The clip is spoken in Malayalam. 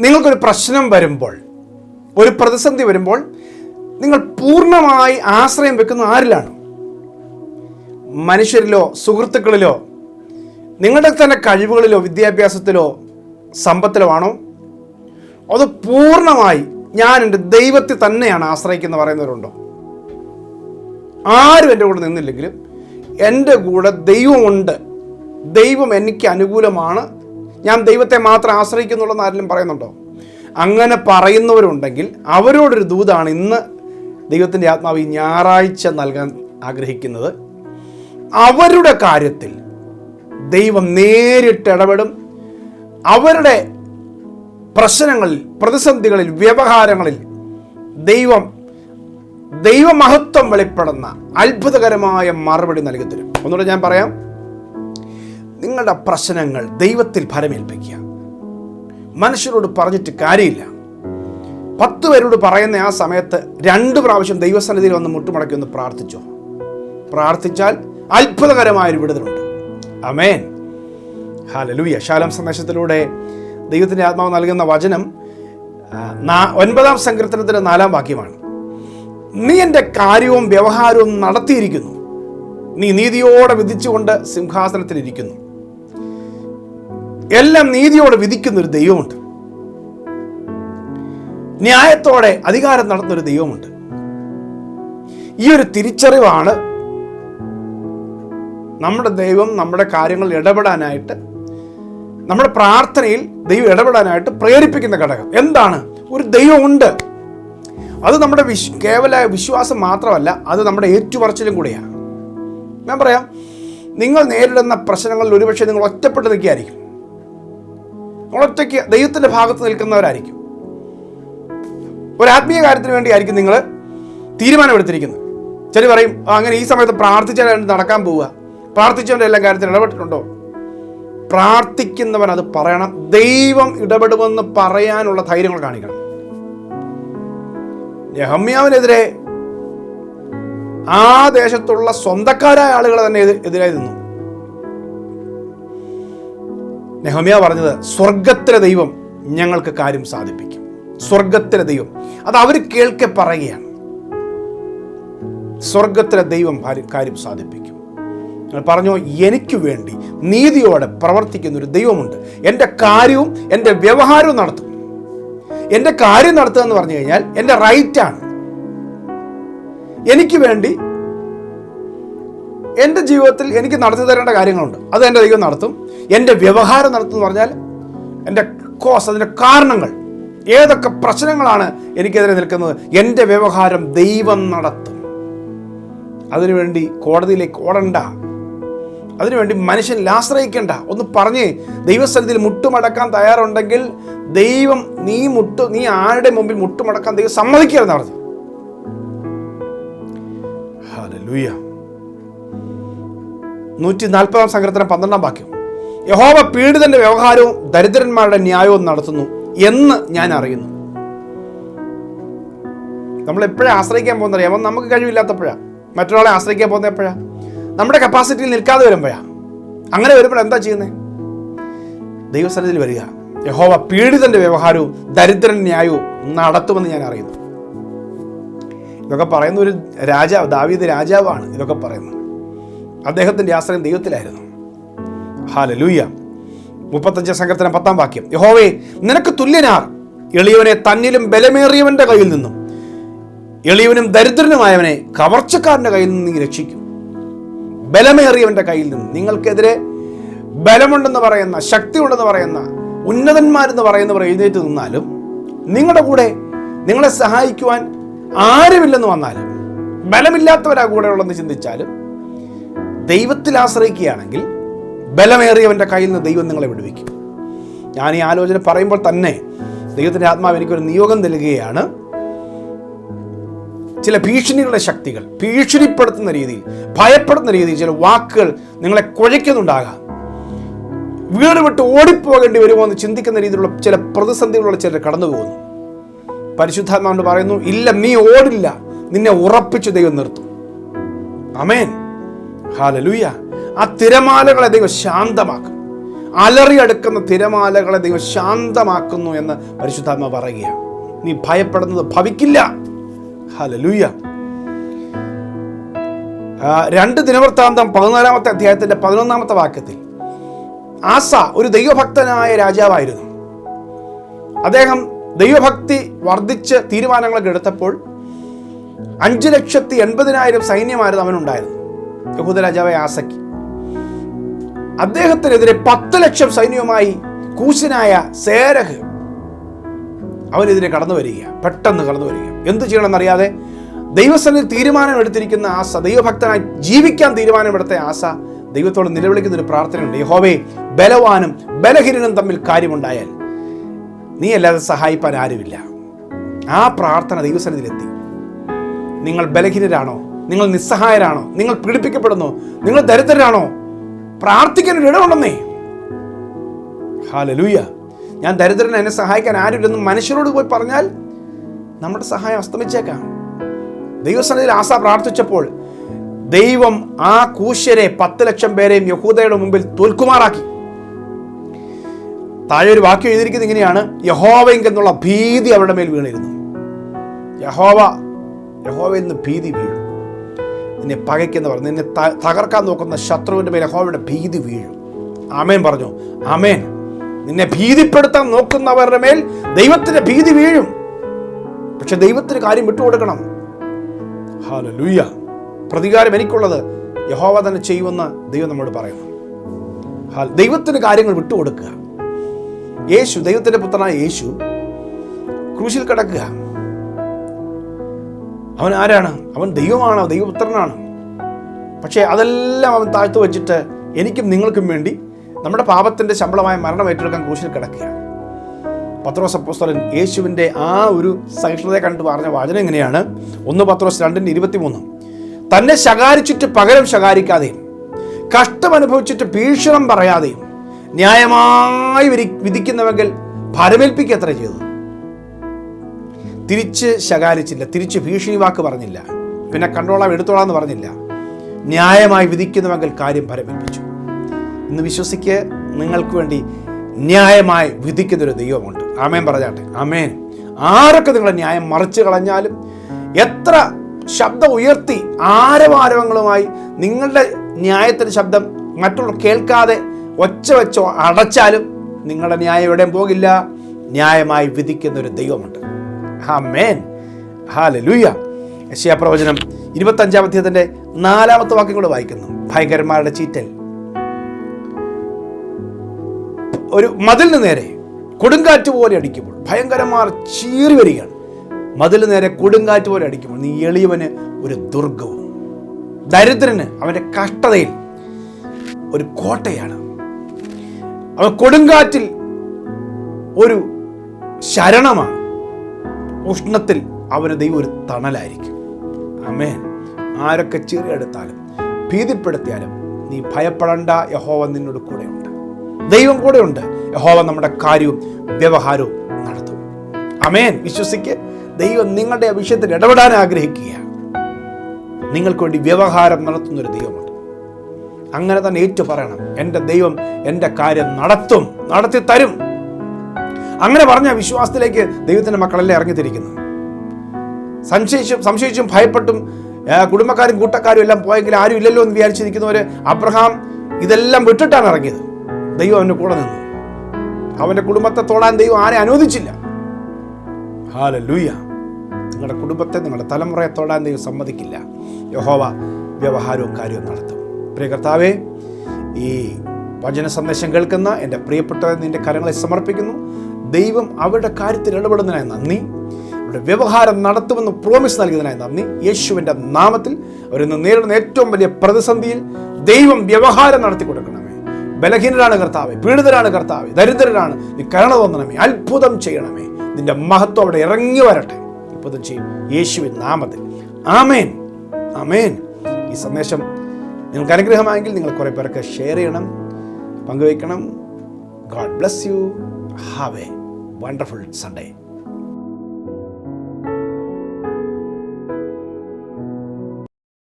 നിങ്ങൾക്കൊരു പ്രശ്നം വരുമ്പോൾ ഒരു പ്രതിസന്ധി വരുമ്പോൾ നിങ്ങൾ പൂർണമായി ആശ്രയം വെക്കുന്ന ആരിലാണ്? മനുഷ്യരിലോ സുഹൃത്തുക്കളിലോ നിങ്ങളുടെ തന്നെ കഴിവുകളിലോ വിദ്യാഭ്യാസത്തിലോ സമ്പത്തിലോ ആണോ? അത് പൂർണമായി ഞാൻ എന്റെ ദൈവത്തെ തന്നെയാണ് ആശ്രയിക്കുന്ന പറയുന്നവരുണ്ടോ? ആരും എന്റെ കൂടെ നിന്നില്ലെങ്കിലും എന്റെ കൂടെ ദൈവമുണ്ട്. ദൈവം എനിക്ക് അനുകൂലമാണ്. ഞാൻ ദൈവത്തെ മാത്രം ആശ്രയിക്കുന്നുള്ളെന്ന് ആരെങ്കിലും പറയുന്നുണ്ടോ? അങ്ങനെ പറയുന്നവരുണ്ടെങ്കിൽ അവരോടൊരു ദൂതാണ് ഇന്ന് ദൈവത്തിന്റെ ആത്മാവ് ഈ ഞായറാഴ്ച നൽകാൻ ആഗ്രഹിക്കുന്നത്. അവരുടെ കാര്യത്തിൽ ദൈവം നേരിട്ട് ഇടപെടും. അവരുടെ പ്രശ്നങ്ങളിൽ പ്രതിസന്ധികളിൽ വ്യവഹാരങ്ങളിൽ ദൈവം ദൈവമഹത്വം വെളിപ്പെടുന്ന അത്ഭുതകരമായ മറുപടി നൽകി തരും ഒന്നുകൂടെ ഞാൻ പറയാം. നിങ്ങളുടെ പ്രശ്നങ്ങൾ ദൈവത്തിൽ ഫലമേൽപ്പിക്കുക മനുഷ്യരോട് പറഞ്ഞിട്ട് കാര്യമില്ല. പത്ത് പേരോട് പറയുന്ന ആ സമയത്ത് രണ്ട് പ്രാവശ്യം ദൈവസന്നിധിയിൽ വന്ന് മുട്ടുമടക്കി ഒന്ന് പ്രാർത്ഥിച്ചോ. പ്രാർത്ഥിച്ചാൽ അത്ഭുതകരമായൊരു വിടുതലുണ്ട്. അമേൻ ഹാലലൂയ ശാലം സന്ദേശത്തിലൂടെ ദൈവത്തിന്റെ ആത്മാവ് നൽകുന്ന വചനം ഒൻപതാം സങ്കീർത്തനത്തിന്റെ നാലാം വാക്യമാണ്. നീ എന്റെ കാര്യവും വ്യവഹാരവും നടത്തിയിരിക്കുന്നു. നീ നീതിയോടെ വിധിച്ചുകൊണ്ട് സിംഹാസനത്തിലിരിക്കുന്നു. എല്ലാം നീതിയോടെ വിധിക്കുന്ന ഒരു ദൈവമുണ്ട്. ന്യായത്തോടെ അധികാരം നടത്തുന്ന ഒരു ദൈവമുണ്ട്. ഈ ഒരു തിരിച്ചറിവാണ് നമ്മുടെ ദൈവം നമ്മുടെ കാര്യങ്ങൾ ഇടപെടാനായിട്ട് നമ്മുടെ പ്രാർത്ഥനയിൽ ദൈവം ഇടപെടാനായിട്ട് പ്രേരിപ്പിക്കുന്ന ഘടകം. എന്താണ്? ഒരു ദൈവമുണ്ട്. അത് നമ്മുടെ വിശ് കേവല വിശ്വാസം മാത്രമല്ല അത് നമ്മുടെ ഏറ്റുപറച്ചിലും കൂടിയാണ്. ഞാൻ പറയാം നിങ്ങൾ നേരിടുന്ന പ്രശ്നങ്ങളിൽ ഒരുപക്ഷെ നിങ്ങൾ ഒറ്റപ്പെട്ട് നിൽക്കുകയായിരിക്കും. നിങ്ങൾ ഒറ്റയ്ക്ക് ദൈവത്തിന്റെ ഭാഗത്ത് നിൽക്കുന്നവരായിരിക്കും. ഒരു ആത്മീയ കാര്യത്തിന് വേണ്ടിയായിരിക്കും നിങ്ങൾ തീരുമാനമെടുത്തിരിക്കുന്നത്. ചില പറയും അങ്ങനെ ഈ സമയത്ത് പ്രാർത്ഥിച്ചാൽ നടക്കാൻ പോവുക. പ്രാർത്ഥിച്ചവന്റെ എല്ലാ കാര്യത്തിലും ഇടപെട്ടിട്ടുണ്ടോ? പ്രാർത്ഥിക്കുന്നവൻ അത് പറയണം. ദൈവം ഇടപെടുമെന്ന് പറയാനുള്ള ധൈര്യങ്ങൾ കാണിക്കണം. യഹമ്യാവിനെതിരെ ആ ദേശത്തുള്ള സ്വന്തക്കാരായ ആളുകളെ തന്നെ എതിരായി നിന്നു. നെഹമ്യ പറഞ്ഞത് സ്വർഗത്തിലെ ദൈവം ഞങ്ങൾക്ക് കാര്യം സാധിപ്പിക്കും. സ്വർഗത്തിലെ ദൈവം. അത് അവർ കേൾക്കെ പറയുകയാണ്. സ്വർഗത്തിലെ ദൈവം കാര്യം സാധിപ്പിക്കും. പറഞ്ഞു എനിക്ക് വേണ്ടി നീതിയോടെ പ്രവർത്തിക്കുന്ന ഒരു ദൈവമുണ്ട്. എന്റെ കാര്യവും എന്റെ വ്യവഹാരവും നടത്തും. എന്റെ കാര്യം നടത്തുക എന്ന് പറഞ്ഞു കഴിഞ്ഞാൽ എന്റെ റൈറ്റാണ്. എനിക്ക് വേണ്ടി എന്റെ ജീവിതത്തിൽ എനിക്ക് നടത്തി തരേണ്ട കാര്യങ്ങളുണ്ട്. അത് എന്റെ ദൈവം നടത്തും. എന്റെ വ്യവഹാരം നടത്തുമെന്ന് പറഞ്ഞാൽ എന്റെ കോസ് അതിന്റെ കാരണങ്ങൾ ഏതൊക്കെ പ്രശ്നങ്ങളാണ് എനിക്കെതിരെ നിൽക്കുന്നത് എന്റെ വ്യവഹാരം ദൈവം നടത്തും. അതിനുവേണ്ടി കോടതിയിലേക്ക് ഓടണ്ട. അതിനുവേണ്ടി മനുഷ്യനിൽ ആശ്രയിക്കേണ്ട. ഒന്ന് പറഞ്ഞ് ദൈവസ്ഥലത്തിൽ മുട്ടുമടക്കാൻ തയ്യാറുണ്ടെങ്കിൽ ദൈവം നീ മുട്ടു നീ ആരുടെ മുമ്പിൽ മുട്ടുമടക്കാൻ ദൈവം സമ്മതിക്കരുതെന്ന് പറഞ്ഞു നൂറ്റി നാൽപ്പതാം സങ്കീർത്തനം പന്ത്രണ്ടാം വാക്യം. യഹോവ പീഡിതന്റെ വ്യവഹാരവും ദരിദ്രന്മാരുടെ ന്യായവും നടത്തുന്നു എന്ന് ഞാൻ അറിയുന്നു. നമ്മൾ എപ്പോഴാണ് ആശ്രയിക്കാൻ പോകുന്നത് അപ്പം നമുക്ക് കഴിവില്ലാത്തപ്പോഴാണ് മറ്റൊരാളെ ആശ്രയിക്കാൻ പോകുന്ന എപ്പോഴാണ് നമ്മുടെ കപ്പാസിറ്റിയിൽ നിൽക്കാതെ വരുമ്പോഴാണ് അങ്ങനെ വരുമ്പോൾ എന്താ ചെയ്യുന്നത് ദൈവസ്ഥലത്തിൽ വരിക. യഹോവ പീഡിതന്റെ വ്യവഹാരവും ദരിദ്രൻ ന്യായവും നടത്തുമെന്ന് ഞാൻ അറിയുന്നു. ഇതൊക്കെ പറയുന്ന ഒരു രാജാവ് ദാവീദ് രാജാവാണ് ഇതൊക്കെ പറയുന്നത്. അദ്ദേഹത്തിന്റെ ആശ്രയം ദൈവത്തിലായിരുന്നു. ഹാലലൂയ. മുപ്പത്തഞ്ച് സങ്കീർത്തനം പത്താം വാക്യം. യഹോവേ നിനക്ക് തുല്യനാർ. എളിയവനെ തന്നിലും ബലമേറിയവന്റെ കയ്യിൽ നിന്നും. എളിയവനും ദരിദ്രനുമായവനെ കവർച്ചക്കാരന്റെ കയ്യിൽ നിന്ന് നീ രക്ഷിക്കും. ബലമേറിയവന്റെ കയ്യിൽ നിന്ന്. നിങ്ങൾക്കെതിരെ ബലമുണ്ടെന്ന് പറയുന്ന ശക്തി ഉണ്ടെന്ന് പറയുന്ന ഉന്നതന്മാരെന്ന് പറയുന്നവർ എഴുന്നേറ്റ് നിന്നാലും നിങ്ങളുടെ കൂടെ നിങ്ങളെ സഹായിക്കുവാൻ ആരുമില്ലെന്ന് വന്നാലും ബലമില്ലാത്തവരാ കൂടെ ഉള്ളതെന്ന് ചിന്തിച്ചാലും ദൈവത്തിൽ ആശ്രയിക്കുകയാണെങ്കിൽ ബലമേറിയവന്റെ കയ്യിൽ നിന്ന് ദൈവം നിങ്ങളെ വിടുവിക്കും. ഞാൻ ഈ ആലോചന പറയുമ്പോൾ തന്നെ ദൈവത്തിന്റെ ആത്മാവ് എനിക്കൊരു നിയോഗം നൽകുകയാണ്. ചില ഭീഷണികളുടെ ശക്തികൾ ഭീഷണിപ്പെടുത്തുന്ന രീതിയിൽ ഭയപ്പെടുന്ന രീതിയിൽ ചില വാക്കുകൾ നിങ്ങളെ കുഴയ്ക്കുന്നുണ്ടാകാം. വീട് വിട്ട് ഓടിപ്പോകേണ്ടി വരുമോ എന്ന് ചിന്തിക്കുന്ന രീതിയിലുള്ള ചില പ്രതിസന്ധികളുള്ള ചിലർ കടന്നു പോകുന്നു പരിശുദ്ധാത്മാവിനോട് പറയുന്നു ഇല്ല നീ ഓടില്ല. നിന്നെ ഉറപ്പിച്ചു ദൈവം നിർത്തും. അമേൻ ഹാലലൂയ ആ തിരമാലകളെ ദൈവം ശാന്തമാക്കും. അലറിയെടുക്കുന്ന തിരമാലകളെ ദൈവം ശാന്തമാക്കുന്നു എന്ന് പരിശുദ്ധാത്മ പറയുകയാണ്. നീ ഭയപ്പെടുന്നത് ഭവിക്കില്ല. ഹലലൂയ രണ്ട് ദിനവൃത്താന്തം പതിനാലാമത്തെ അധ്യായത്തിന്റെ പതിനൊന്നാമത്തെ വാക്യത്തിൽ ആസ ഒരു ദൈവഭക്തനായ രാജാവായിരുന്നു. അദ്ദേഹം ദൈവഭക്തി വർദ്ധിച്ച് തീരുമാനങ്ങളൊക്കെ എടുത്തപ്പോൾ അഞ്ച് ലക്ഷത്തി എൺപതിനായിരം സൈന്യമായിരുന്നു അവനുണ്ടായിരുന്നു യഹൂദ രാജാവായ ആസയ്ക്ക്. അദ്ദേഹത്തിനെതിരെ പത്ത് ലക്ഷം സൈന്യവുമായി കൂശനായ സേരഹ് അവനെതിരെ കടന്നു വരിക പെട്ടെന്ന് കടന്നു വരിക. എന്ത് ചെയ്യണമെന്നറിയാതെ ദൈവസ്ഥനിൽ തീരുമാനം എടുത്തിരിക്കുന്ന ആസ ദൈവഭക്തനായി ജീവിക്കാൻ തീരുമാനമെടുത്ത ആസ ദൈവത്തോട് നിലവിളിക്കുന്ന ഒരു പ്രാർത്ഥനയുണ്ട്. യഹോവേ ബലവാനും ബലഹീനനും തമ്മിൽ കാര്യമുണ്ടായാൽ നീ അല്ലാതെ സഹായിപ്പാൻ ആരുമില്ല. ആ പ്രാർത്ഥന ദൈവസന്നിധിയിലെത്തി. നിങ്ങൾ ബലഹീനരാണോ? നിങ്ങൾ നിസ്സഹായരാണോ? നിങ്ങൾ പീഡിപ്പിക്കപ്പെടുന്നു? നിങ്ങൾ ദരിദ്രരാണോ? പ്രാർത്ഥിക്കാൻ ഒരു ഇടമുണ്ടെന്നേ ഹാലലൂയ ഞാൻ ദരിദ്രനെ എന്നെ സഹായിക്കാൻ ആരുമില്ലെന്ന് മനുഷ്യരോട് പോയി പറഞ്ഞാൽ നമ്മുടെ സഹായം അസ്തമിച്ചേക്കാം. ദൈവസന്നിധിയിൽ ആസ പ്രാർത്ഥിച്ചപ്പോൾ ദൈവം ആ കൂശ്യരെ പത്ത് ലക്ഷം പേരെയും യഹൂദയുടെ മുമ്പിൽ തോൽക്കുമാറാക്കി. താഴെ ഒരു വാക്യം എഴുതിയിരിക്കുന്നത് ഇങ്ങനെയാണ് യഹോവയെങ്കിൽ എന്നുള്ള ഭീതി അവരുടെ മേൽ വീണിരുന്നു. യഹോവ യഹോവ നിന്ന് ഭീതി വീഴും നിന്നെ പകയ്ക്കുന്നവർ നിന്നെ തകർക്കാൻ നോക്കുന്ന ശത്രുവിന്റെ മേൽ യഹോവയുടെ ഭീതി വീഴും. ആമേൻ പറഞ്ഞു. ആമേൻ. നിന്നെ ഭീതിപ്പെടുത്താൻ നോക്കുന്നവരുടെ മേൽ ദൈവത്തിന്റെ ഭീതി വീഴും. പക്ഷെ ദൈവത്തിന് കാര്യം വിട്ടുകൊടുക്കണം. ലൂയ്യ പ്രതികാരം എനിക്കുള്ളത് യഹോവ തന്നെ ചെയ്യുമെന്ന് ദൈവം നമ്മോട് പറയുന്നു. ദൈവത്തിന് കാര്യങ്ങൾ വിട്ടുകൊടുക്കുക. യേശു ദൈവത്തിന്റെ പുത്രനായ യേശു ക്രൂശിൽ കിടക്കുക. അവൻ ആരാണ്? അവൻ ദൈവമാണ്? ദൈവപുത്രനാണ്? പക്ഷേ അതെല്ലാം അവൻ താഴ്ത്തു വെച്ചിട്ട് എനിക്കും നിങ്ങൾക്കും വേണ്ടി നമ്മുടെ പാപത്തിന്റെ ശമ്പളമായ മരണം ഏറ്റെടുക്കാൻ ക്രൂശിൽ കിടക്കുകയാണ്. പത്രോസ് അപ്പോസ്തലൻ യേശുവിന്റെ ആ ഒരു സഹിഷ്ണുതയെ കണ്ടു പറഞ്ഞ വചനം എങ്ങനെയാണ്? ഒന്ന് പത്രോസ് രണ്ടിന്റെ ഇരുപത്തിമൂന്ന്. തന്നെ ശകാരിച്ചിട്ട് പകരം ശകാരിക്കാതെയും കഷ്ടം അനുഭവിച്ചിട്ട് ഭീഷണം പറയാതെയും ന്യായമായി വിധിക്കുന്നവെങ്കിൽ ഭരമേൽപ്പിക്കുക എത്ര ചെയ്തത്. തിരിച്ച് ശകാരിച്ചില്ല തിരിച്ച് ഭീഷണി വാക്ക് പറഞ്ഞില്ല. പിന്നെ കണ്ടോളാം എടുത്തോളാം എന്ന് പറഞ്ഞില്ല. ന്യായമായി വിധിക്കുന്നുവെങ്കിൽ കാര്യം പരമേൽപ്പിച്ചു. ഇന്ന് വിശ്വസിക്ക് നിങ്ങൾക്ക് വേണ്ടി ന്യായമായി വിധിക്കുന്നൊരു ദൈവമുണ്ട്. ആമേൻ പറഞ്ഞാട്ടെ. ആമേൻ. ആരൊക്കെ നിങ്ങളെ ന്യായം മറിച്ച് കളഞ്ഞാലും എത്ര ശബ്ദം ഉയർത്തി ആരവാരവങ്ങളുമായി നിങ്ങളുടെ ന്യായത്തിന്റെ ശബ്ദം മറ്റുള്ളവർ കേൾക്കാതെ ഒച്ച വെച്ചോ അടച്ചാലും നിങ്ങളുടെ ന്യായം എവിടെയും പോകില്ല. ന്യായമായി വിധിക്കുന്ന ഒരു ദൈവമുണ്ട്. ഹാമേൻ ഹാലലൂയ യശയാ പ്രവചനം ഇരുപത്തഞ്ചാം അധ്യായത്തിന്റെ നാലാമത്തെ വാക്യം കൂടെ വായിക്കുന്നു. ഭയങ്കരന്മാരുടെ ചീറ്റൽ. ഒരു മതിലിന് നേരെ കൊടുങ്കാറ്റ് പോലെ അടിക്കുമ്പോൾ ഭയങ്കരന്മാർ ചീറി വരികയാണ്. മതിലിന് നേരെ കൊടുങ്കാറ്റ് പോലെ അടിക്കുമ്പോൾ നീ എളിയവന് ഒരു ദുർഗവും. ദരിദ്രന് അവന്റെ കഷ്ടതയിൽ ഒരു കോട്ടയാണ്. അവൻ കൊടുങ്കാറ്റിൽ ഒരു ശരണമാണ്. ഉഷ്ണത്തിൽ അവന് ദൈവം ഒരു തണലായിരിക്കും. അമേൻ ആരൊക്കെ ചെറിയെടുത്താലും ഭീതിപ്പെടുത്തിയാലും നീ ഭയപ്പെടേണ്ട യഹോവ നിന്നോട് കൂടെയുണ്ട്. ദൈവം കൂടെയുണ്ട്. യഹോവ നമ്മുടെ കാര്യവും വ്യവഹാരവും നടത്തും. അമേൻ വിശ്വസിക്ക് ദൈവം നിങ്ങളുടെ ആ വിഷയത്തിൽ ഇടപെടാൻ ആഗ്രഹിക്കുക നിങ്ങൾക്ക് വേണ്ടി വ്യവഹാരം നടത്തുന്ന ഒരു ദൈവമുണ്ട്. അങ്ങനെ തന്നെ ഏറ്റു പറയണം. എന്റെ ദൈവം എന്റെ കാര്യം നടത്തും നടത്തി തരും അങ്ങനെ പറഞ്ഞ വിശ്വാസത്തിലേക്ക് ദൈവത്തിന്റെ മക്കളല്ലേ ഇറങ്ങിത്തിരിക്കുന്നു സംശയിച്ചും സംശയിച്ചും ഭയപ്പെട്ടും കുടുംബക്കാരും കൂട്ടക്കാരും എല്ലാം പോയെങ്കിൽ ആരും ഇല്ലല്ലോ എന്ന് വിചാരിച്ചിരിക്കുന്നവർ അബ്രഹാം ഇതെല്ലാം വിട്ടിട്ടാണ് ഇറങ്ങിയത്. ദൈവം അവന്റെ കൂടെ നിന്നു. അവന്റെ കുടുംബത്തെ തോളാൻ ദൈവം ആരെ അനുവദിച്ചില്ല. ഹാലലൂയ നിങ്ങളുടെ കുടുംബത്തെ നിങ്ങളുടെ തലമുറയെ തോടാൻ ദൈവം സമ്മതിക്കില്ല. യഹോവ വ്യവഹാരവും കാര്യവും നടത്തും. പ്രിയ കർത്താവേ ഈ വചന സന്ദേശം കേൾക്കുന്ന എന്റെ പ്രിയപ്പെട്ടവരെ നിന്റെ കരങ്ങളെ സമർപ്പിക്കുന്നു. ദൈവം അവരുടെ കാര്യത്തിൽ ഇടപെടുന്നതിനായി നന്ദി. അവരുടെ വ്യവഹാരം നടത്തുമെന്ന് പ്രോമിസ് നൽകിയതിനായി നന്ദി. യേശുവിന്റെ നാമത്തിൽ അവരിന്ന് നേരിടുന്ന ഏറ്റവും വലിയ പ്രതിസന്ധിയിൽ ദൈവം വ്യവഹാരം നടത്തി കൊടുക്കണമേ. ബലഹീനരാണ് കർത്താവെ പീഡിതരാണ് കർത്താവെ ദരിദ്രരാണ്. നീ കരുണ തോന്നണമേ അത്ഭുതം ചെയ്യണമേ. നിന്റെ മഹത്വം അവിടെ ഇറങ്ങി വരട്ടെ. അത്ഭുതം ചെയ്യും. യേശുവിൻ നാമത്തിൽ. ആമേൻ. ആമേൻ. ഈ സന്ദേശം നിങ്ങൾക്ക് അനുഗ്രഹമായെങ്കിൽ നിങ്ങൾ കുറേ പേർക്ക് ഷെയർ ചെയ്യണം പങ്കുവയ്ക്കണം. God bless you. Have wonderful Sunday